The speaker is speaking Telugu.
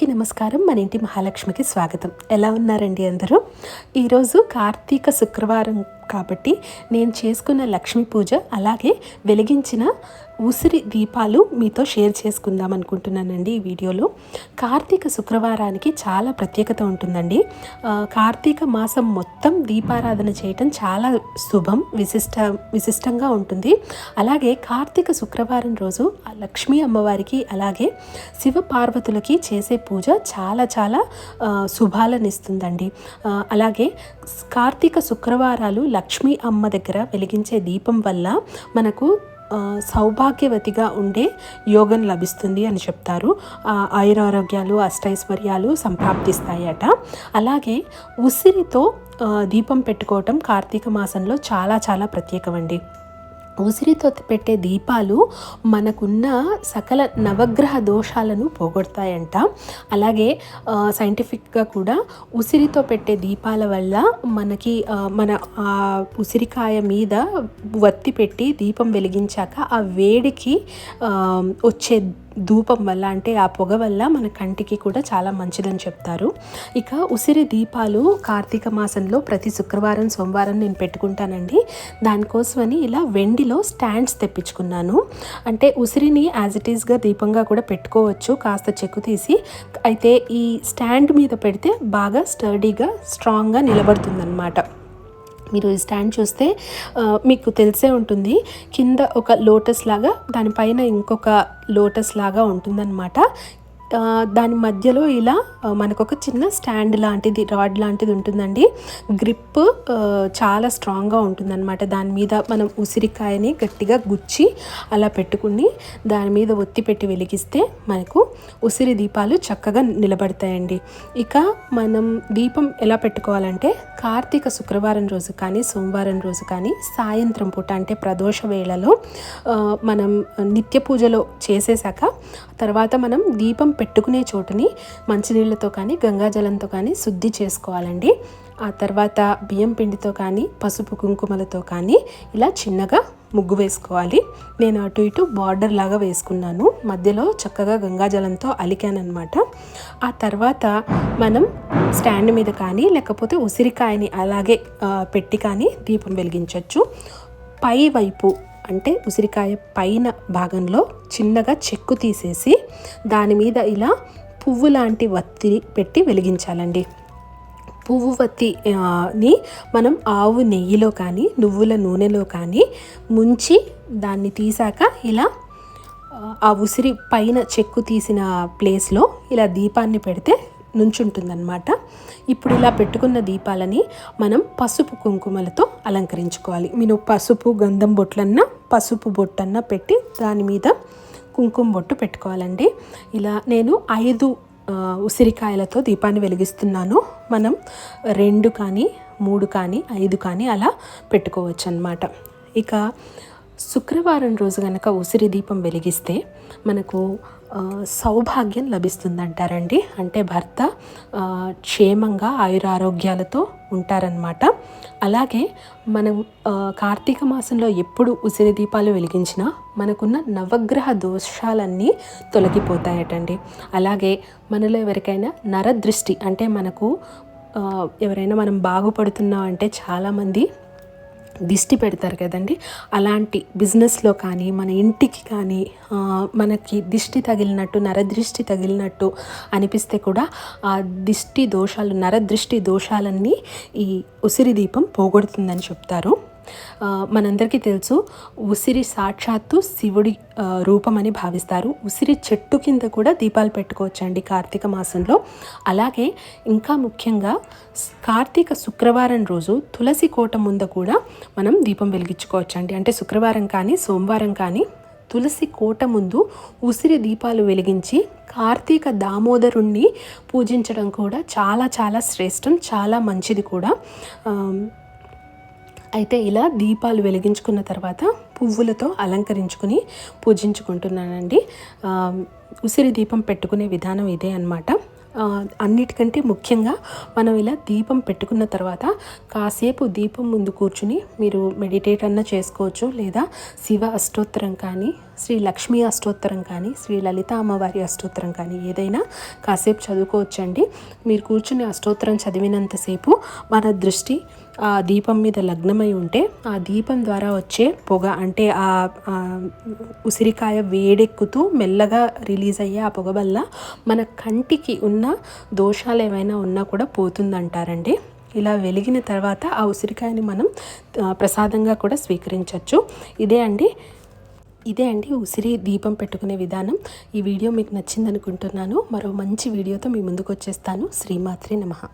అందరికీ నమస్కారం. మన ఇంటి మహాలక్ష్మికి స్వాగతం. ఎలా ఉన్నారండి అందరూ? ఈరోజు కార్తీక శుక్రవారం కాబట్టి నేను చేసుకున్న లక్ష్మీ పూజ అలాగే వెలిగించిన ఉసిరి దీపాలు మీతో షేర్ చేసుకుందాం అనుకుంటున్నానండి ఈ వీడియోలో. కార్తీక శుక్రవారానికి చాలా ప్రత్యేకత ఉంటుందండి. కార్తీక మాసం మొత్తం దీపారాధన చేయటం చాలా శుభం విశిష్ట విశిష్టంగా ఉంటుంది. అలాగే కార్తీక శుక్రవారం రోజు లక్ష్మీ అమ్మవారికి అలాగే శివ పార్వతులకి చేసే పూజ చాలా చాలా శుభాలనిస్తుందండి. శుభాలను ఇస్తుందండి అలాగే కార్తీక శుక్రవారాలు లక్ష్మీ అమ్మ దగ్గర వెలిగించే దీపం వల్ల మనకు సౌభాగ్యవతిగా ఉండే యోగం లభిస్తుంది అని చెప్తారు. ఆయురారోగ్యాలు అష్టైశ్వర్యాలు సంప్రాప్తిస్తాయట. అలాగే ఉసిరితో దీపం పెట్టుకోవటం కార్తీక మాసంలో చాలా చాలా ప్రత్యేకమండి. ఉసిరితో పెట్టే దీపాలు మనకున్న సకల నవగ్రహ దోషాలను పోగొడతాయంట. అలాగే సైంటిఫిక్గా కూడా ఉసిరితో పెట్టే దీపాల వల్ల మనకి మన ఆ ఉసిరికాయ మీద వత్తి పెట్టి దీపం వెలిగించాక ఆ వేడికి వచ్చే ధూపం వల్ల అంటే ఆ పొగ వల్ల మన కంటికి కూడా చాలా మంచిదని చెప్తారు. ఇక ఉసిరి దీపాలు కార్తీక మాసంలో ప్రతి శుక్రవారం సోమవారం నేను పెట్టుకుంటానండి. దానికోసమని ఇలా వెండిలో స్టాండ్స్ తెప్పించుకున్నాను. అంటే ఉసిరిని యాజ్ ఇట్ ఈస్గా దీపంగా కూడా పెట్టుకోవచ్చు కాస్త చెక్కు తీసి. అయితే ఈ స్టాండ్ మీద పెడితే బాగా స్టడీగా స్ట్రాంగ్గా నిలబడుతుందన్నమాట. మీరు ఈ స్టాండ్ చూస్తే మీకు తెలిసే ఉంటుంది. కింద ఒక లోటస్ లాగా దానిపైన ఇంకొక లోటస్ లాగా ఉంటుందన్నమాట. దాని మధ్యలో ఇలా మనకు ఒక చిన్న స్టాండ్ లాంటిది రాడ్ లాంటిది ఉంటుందండి. గ్రిప్ చాలా స్ట్రాంగ్గా ఉంటుందన్నమాట. దాని మీద మనం ఉసిరికాయని గట్టిగా గుచ్చి అలా పెట్టుకుని దాని మీద ఒత్తి పెట్టి వెలిగిస్తే మనకు ఉసిరి దీపాలు చక్కగా నిలబడతాయండి. ఇక మనం దీపం ఎలా పెట్టుకోవాలంటే కార్తీక శుక్రవారం రోజు కానీ సోమవారం రోజు కానీ సాయంత్రం పూట అంటే ప్రదోష వేళలో మనం నిత్య పూజలో చేసేసాక తర్వాత మనం దీపం పెట్టుకునే చోటుని మంచినీళ్ళతో కానీ గంగాజలంతో కానీ శుద్ధి చేసుకోవాలండి. ఆ తర్వాత బియ్యం పిండితో కానీ పసుపు కుంకుమలతో కానీ ఇలా చిన్నగా ముగ్గు వేసుకోవాలి. నేను అటు ఇటు బార్డర్ లాగా వేసుకున్నాను. మధ్యలో చక్కగా గంగాజలంతో అలికానమాట ఆ తర్వాత మనం స్టాండ్ మీద కానీ లేకపోతే ఉసిరికాయని అలాగే పెట్టి కానీ దీపం వెలిగించవచ్చు పై వైపు అంటే ఉసిరికాయ పైన భాగంలో చిన్నగా చెక్కు తీసేసి దాని మీద ఇలా పువ్వు లాంటి వత్తి పెట్టి వెలిగించాలండి. పువ్వు వత్తిని మనం ఆవు నెయ్యిలో కానీ నువ్వుల నూనెలో కానీ ముంచి దాన్ని తీసాక ఇలా ఆ ఉసిరి పైన చెక్కు తీసిన ప్లేస్లో ఇలా దీపాన్ని పెడితే నుంచుంటుందన్నమాట. ఇప్పుడు ఇలా పెట్టుకున్న దీపాలని మనం పసుపు కుంకుమలతో అలంకరించుకోవాలి. మీరు పసుపు గంధం బొట్లన్నా పసుపు బొట్టన్నా పెట్టి దాని మీద కుంకుమ బొట్టు పెట్టుకోవాలండి. ఇలా నేను ఐదు ఉసిరికాయలతో దీపాన్ని వెలిగిస్తున్నాను. మనం రెండు కానీ మూడు కానీ ఐదు కానీ అలా పెట్టుకోవచ్చు అన్నమాట ఇక శుక్రవారం రోజు కనుక ఉసిరి దీపం వెలిగిస్తే మనకు సౌభాగ్యం లభిస్తుందంటారండి. అంటే భర్త క్షేమంగా ఆయురారోగ్యాలతో ఉంటారనమాట అలాగే మనం కార్తీక మాసంలో ఎప్పుడు ఉసిరి దీపాలు వెలిగించినా మనకున్న నవగ్రహ దోషాలన్నీ తొలగిపోతాయటండి. అలాగే మనలో ఎవరికైనా నరదృష్టి అంటే మనకు ఎవరైనా మనం బాగుపడుతున్నాం అంటే చాలామంది దిష్టి పెడతారు కదండి. అలాంటి బిజినెస్లో కానీ మన ఇంటికి కానీ మనకి దిష్టి తగిలినట్టు నరదృష్టి తగిలినట్టు అనిపిస్తే కూడా ఆ దిష్టి దోషాలు నరదృష్టి దోషాలన్నీ ఈ ఉసిరి దీపం పోగొడుతుందని చెప్తారు. మనందరికీ తెలుసు ఉసిరి సాక్షాత్తు శివుడి రూపమని భావిస్తారు. ఉసిరి చెట్టు కింద కూడా దీపాలు పెట్టుకోవచ్చండి కార్తీక మాసంలో. అలాగే ఇంకా ముఖ్యంగా కార్తీక శుక్రవారం రోజు తులసి కోట ముందు కూడా మనం దీపం వెలిగించుకోవచ్చండి. అంటే శుక్రవారం కానీ సోమవారం కానీ తులసి కోట ముందు ఉసిరి దీపాలు వెలిగించి కార్తీక దామోదరుణ్ణి పూజించడం కూడా చాలా చాలా శ్రేష్టం చాలా మంచిది కూడా. అయితే ఇలా దీపాలు వెలిగించుకున్న తర్వాత పువ్వులతో అలంకరించుకుని పూజించుకుంటున్నానండి. ఉసిరి దీపం పెట్టుకునే విధానం ఇదే అన్నమాట. అన్నిటికంటే ముఖ్యంగా మనం ఇలా దీపం పెట్టుకున్న తర్వాత కాసేపు దీపం ముందు కూర్చుని మీరు మెడిటేట్ అన్న చేసుకోవచ్చు లేదా శివ అష్టోత్తరం కానీ శ్రీ లక్ష్మీ అష్టోత్తరం కానీ శ్రీ లలిత అమ్మవారి అష్టోత్తరం కానీ ఏదైనా కాసేపు చదువుకోవచ్చండి. మీరు కూర్చుని అష్టోత్తరం చదివినంతసేపు మన దృష్టి ఆ దీపం మీద లగ్నమై ఉంటే ఆ దీపం ద్వారా వచ్చే పొగ అంటే ఆ ఉసిరికాయ వేడెక్కుతూ మెల్లగా రిలీజ్ అయ్యే ఆ పొగ వల్ల మన కంటికి ఉన్న దోషాలు ఏమైనా ఉన్నా కూడా పోతుందంటారండి. ఇలా వెలిగిన తర్వాత ఆ ఉసిరికాయని మనం ప్రసాదంగా కూడా స్వీకరించవచ్చు ఇదే అండి. ఇదే అండి ఉసిరి దీపం పెట్టుకునే విధానం. ఈ వీడియో మీకు నచ్చిందనుకుంటున్నాను. మరో మంచి వీడియోతో మీ ముందుకు వచ్చేస్తాను. శ్రీమాత్రి నమః.